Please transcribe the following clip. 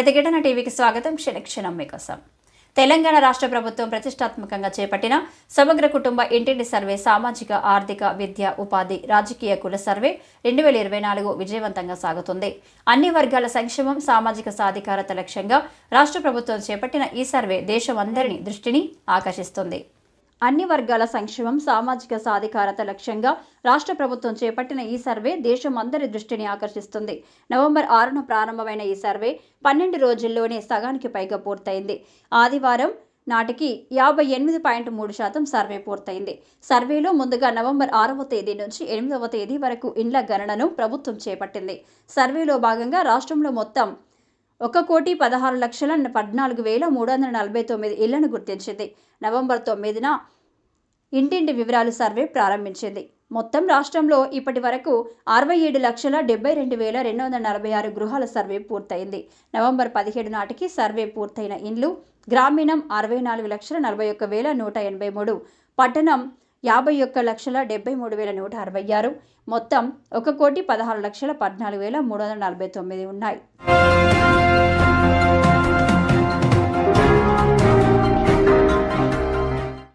ప్రతిఘటన టీవీకి స్వాగతం. క్షణక్షణం మీకోసం. తెలంగాణ రాష్ట్ర ప్రభుత్వం ప్రతిష్టాత్మకంగా చేపట్టిన సమగ్ర కుటుంబ ఇంటింటి సర్వే సామాజిక ఆర్థిక విద్య ఉపాధి రాజకీయ కుల సర్వే రెండు వేల ఇరవై నాలుగు విజయవంతంగా సాగుతుంది. అన్ని వర్గాల సంక్షేమం సామాజిక సాధికారత లక్ష్యంగా రాష్ట్ర ప్రభుత్వం చేపట్టిన ఈ సర్వే దేశమందరిని దృష్టిని ఆకర్షిస్తుంది. అన్ని వర్గాల సంక్షేమం సామాజిక సాధికారత లక్ష్యంగా రాష్ట్ర ప్రభుత్వం చేపట్టిన ఈ సర్వే దేశం అందరి దృష్టిని ఆకర్షిస్తుంది. నవంబర్ ఆరున ప్రారంభమైన ఈ సర్వే పన్నెండు రోజుల్లోనే సగానికి పైగా పూర్తయింది. ఆదివారం నాటికి యాభై ఎనిమిది పాయింట్ మూడు శాతం సర్వే పూర్తయింది. సర్వేలో ముందుగా నవంబర్ ఆరవ తేదీ నుంచి ఎనిమిదవ తేదీ వరకు ఇండ్ల గణనను ప్రభుత్వం చేపట్టింది. సర్వేలో భాగంగా రాష్ట్రంలో మొత్తం ఒక కోటి పదహారు లక్షల పద్నాలుగు వేల మూడు వందల నలభై తొమ్మిది ఇళ్ళను గుర్తించింది. నవంబర్ తొమ్మిదిన ఇంటింటి వివరాలు సర్వే ప్రారంభించింది. మొత్తం రాష్ట్రంలో ఇప్పటి వరకు అరవై ఏడు లక్షల డెబ్బై రెండు వేల రెండు వందల నలభై ఆరు గృహాల సర్వే పూర్తయింది. నవంబర్ పదిహేడు నాటికి సర్వే పూర్తయిన ఇండ్లు గ్రామీణం అరవై నాలుగు లక్షల నలభై ఒక్క వేల నూట ఎనభై మూడు పట్టణం యాభై ఒక్క లక్షల డెబ్బై మూడు వేల నూట అరవై ఆరు మొత్తం ఒక కోటి పదహారు లక్షల పద్నాలుగు వేల మూడు వందల నలభై తొమ్మిది ఉన్నాయి.